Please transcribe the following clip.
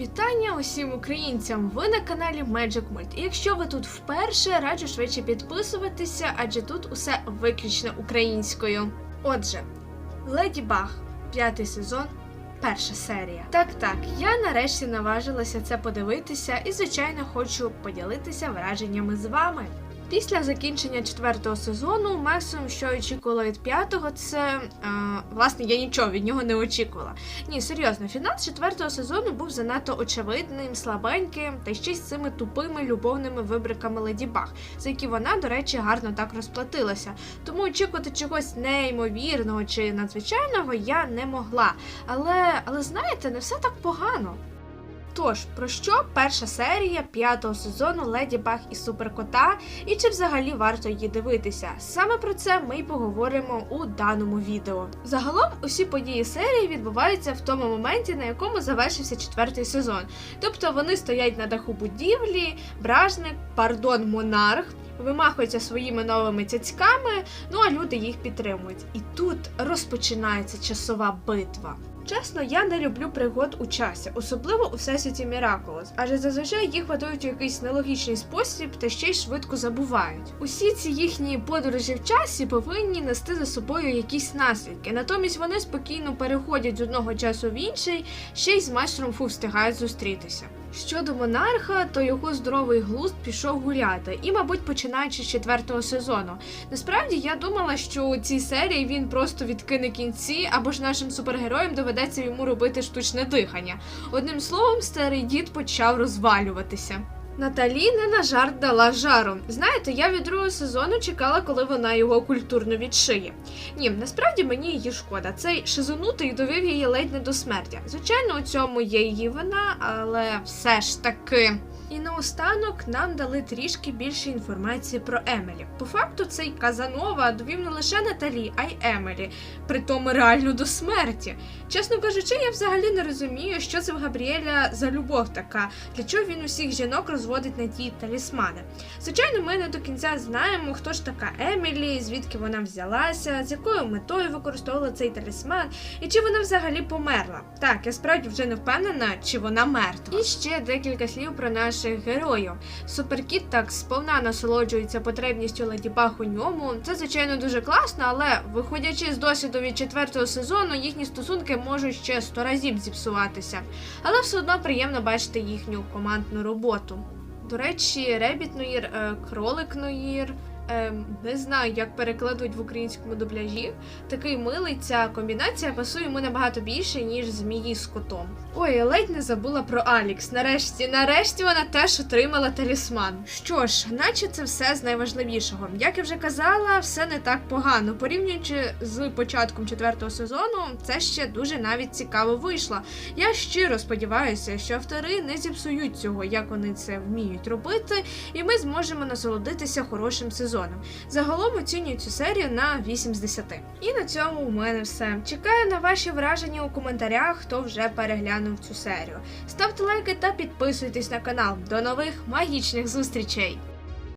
Вітання усім українцям! Ви на каналі Magic Mult. І якщо ви тут вперше, раджу швидше підписуватися, адже тут усе виключно українською. Отже, Леді Баг, п'ятий сезон, перша серія. Так, так, я нарешті наважилася це подивитися і, звичайно, хочу поділитися враженнями з вами. Після закінчення четвертого сезону, максимум, що очікувала від п'ятого, це е, власне я нічого від нього не очікувала. Ні, серйозно, фінал четвертого сезону був занадто очевидним, слабеньким та ще й з цими тупими любовними вибриками Леді Баг, за які вона, до речі, гарно так розплатилася. Тому очікувати чогось неймовірного чи надзвичайного я не могла. Але, але знаєте, не все так погано. Тож, про що перша серія п'ятого сезону Леді Баг і Суперкота, і чи взагалі варто її дивитися? Саме про це ми й поговоримо у даному відео. Загалом усі події серії відбуваються в тому моменті, на якому завершився четвертий сезон. Тобто вони стоять на даху будівлі, бражник, пардон, монарх. Вимахуються своїми новими цяцьками, ну а люди їх підтримують. І тут розпочинається часова битва. Чесно, я не люблю пригод у часі, особливо у всесвіті Міракулос, адже зазвичай їх готують у якийсь нелогічний спосіб та ще й швидко забувають. Усі ці їхні подорожі в часі повинні нести за собою якісь наслідки. Натомість вони спокійно переходять з одного часу в інший, ще й з майстром Фу встигають зустрітися. Щодо монарха, то його здоровий глузд пішов гуляти, і, мабуть, починаючи з четвертого сезону. Насправді я думала, що у цій серії він просто відкине кінці, або ж нашим супергероям доведеться йому робити штучне дихання. Одним словом, старий дід почав розвалюватися. Наталі не на жарт дала жару. Знаєте, я від другого сезону чекала, коли вона його культурно відшиє. Ні, насправді мені її шкода. Цей шизонутий довів її ледь не до смерті. Звичайно, у цьому є її вина, але все ж таки. І наостанок нам дали трішки більше інформації про Емелі. По факту, цей Казанова довів не лише Наталі, а й Емелі, притому реально до смерті. Чесно кажучи, я взагалі не розумію, що це в Габріеля за любов така, для чого він усіх жінок розводить на ті талісмани. Звичайно, ми не до кінця знаємо, хто ж така Емілі, звідки вона взялася, з якою метою використовувала цей талісман, і чи вона взагалі померла. Так, я справді вже не впевнена, чи вона мертва. І ще декілька слів про наших героїв. Суперкіт так сповна насолоджується потребністю Леді Баг у ньому. Це звичайно дуже класно, але виходячи з досвіду від четвертого сезону, їхні стосунки можуть ще сто разів зіпсуватися. Але все одно приємно бачити їхню командну роботу. До речі, Ребіт Ноїр, е, кролик Ноїр. Е, не знаю, як перекладуть в українському дубляжі. Такий милий, ця комбінація пасує йому набагато більше, ніж змії з котом. Ой, я ледь не забула про Алікс. Нарешті, нарешті вона теж отримала талісман. Що ж, наче це все з найважливішого. Як я вже казала, все не так погано. Порівнюючи з початком четвертого сезону, це ще дуже навіть цікаво вийшло. Я щиро сподіваюся, що автори не зіпсують цього, як вони це вміють робити, і ми зможемо насолодитися хорошим сезоном. Загалом оцінюю цю серію на 8 з 10. І на цьому у мене все. Чекаю на ваші враження у коментарях, хто вже переглянув цю серію. Ставте лайки та підписуйтесь на канал. До нових магічних зустрічей!